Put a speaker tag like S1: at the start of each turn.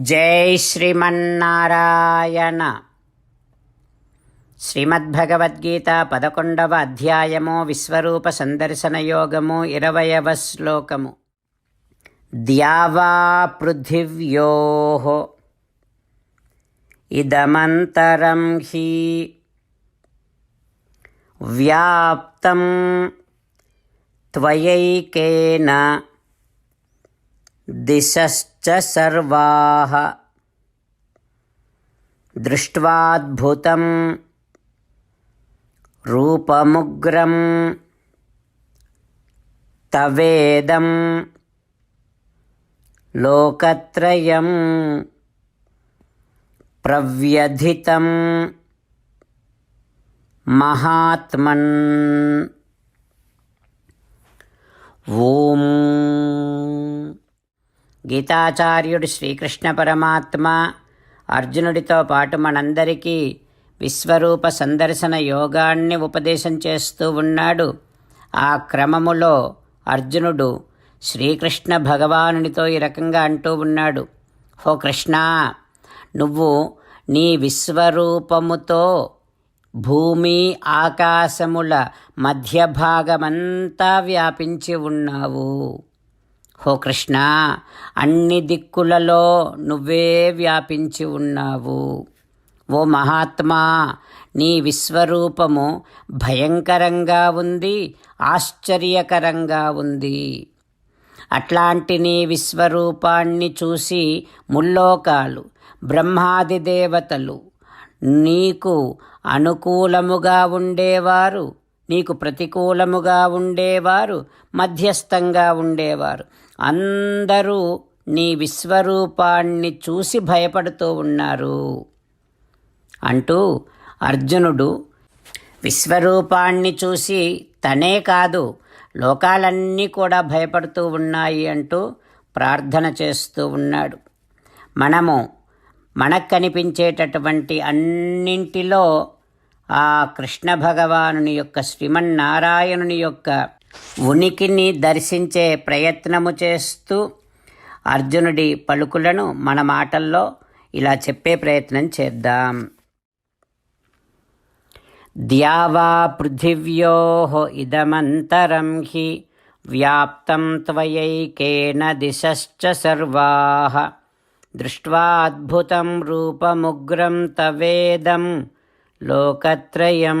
S1: జై శ్రీమన్నారాయణ. శ్రీమద్భగవద్గీత పదకొండవ అధ్యాయము విశ్వరూప సందర్శన యోగము ఇరవయవ శ్లోకము. ద్యావా పృథివ్యో ఇదమంతరం హి వ్యాప్తం త్వయైకేన दिशश्च सर्वाः। दृष्ट्वाद्भुतं रूपमुग्रं तवेदं लोकत्रयं प्रव्यथितं महात्मन्। ॐ గీతాచార్యుడు శ్రీకృష్ణ పరమాత్మ. అర్జునుడితో పాటు మనందరికీ విశ్వరూప సందర్శన యోగాన్ని ఉపదేశం చేస్తూ ఉన్నాడు. ఆ క్రమములో అర్జునుడు శ్రీకృష్ణ భగవానునితో ఈ రకంగా అంటూ ఉన్నాడు. హో కృష్ణ నువ్వు నీ విశ్వరూపముతో భూమి ఆకాశముల మధ్య భాగమంతా వ్యాపించి ఉన్నావు. హో కృష్ణ అన్ని దిక్కులలో నువ్వే వ్యాపించి ఉన్నావు. ఓ మహాత్మా నీ విశ్వరూపము భయంకరంగా ఉంది ఆశ్చర్యకరంగా ఉంది. అట్లాంటి నీ విశ్వరూపాన్ని చూసి ముల్లోకాలు బ్రహ్మాది దేవతలు నీకు అనుకూలముగా ఉండేవారు నీకు ప్రతికూలముగా ఉండేవారు మధ్యస్థంగా ఉండేవారు. అందరూ నీ విశ్వరూపాన్ని చూసి భయపడుతూ ఉన్నారు. అంటూ అర్జునుడు విశ్వరూపాన్ని చూసి తనే కాదు లోకాలన్నీ కూడా భయపడుతూ ఉన్నాయి అంటూ ప్రార్థన చేస్తూ ఉన్నాడు. మనము మనకు కనిపించేటటువంటి అన్నింటిలో ఆ కృష్ణ భగవానుని యొక్క శ్రీమన్నారాయణుని యొక్క ఉనికిని దర్శించే ప్రయత్నము చేస్తూ అర్జునుడి పలుకులను మన మాటల్లో ఇలా చెప్పే ప్రయత్నం చేద్దాం. ద్యావా పృథివ్యో ఇదమంతరం హి వ్యాప్తం త్వయైకేన దిశశ్చ సర్వా. దృష్ట్వాద్భుతం రూపముగ్రం తవేదం లోకత్రయం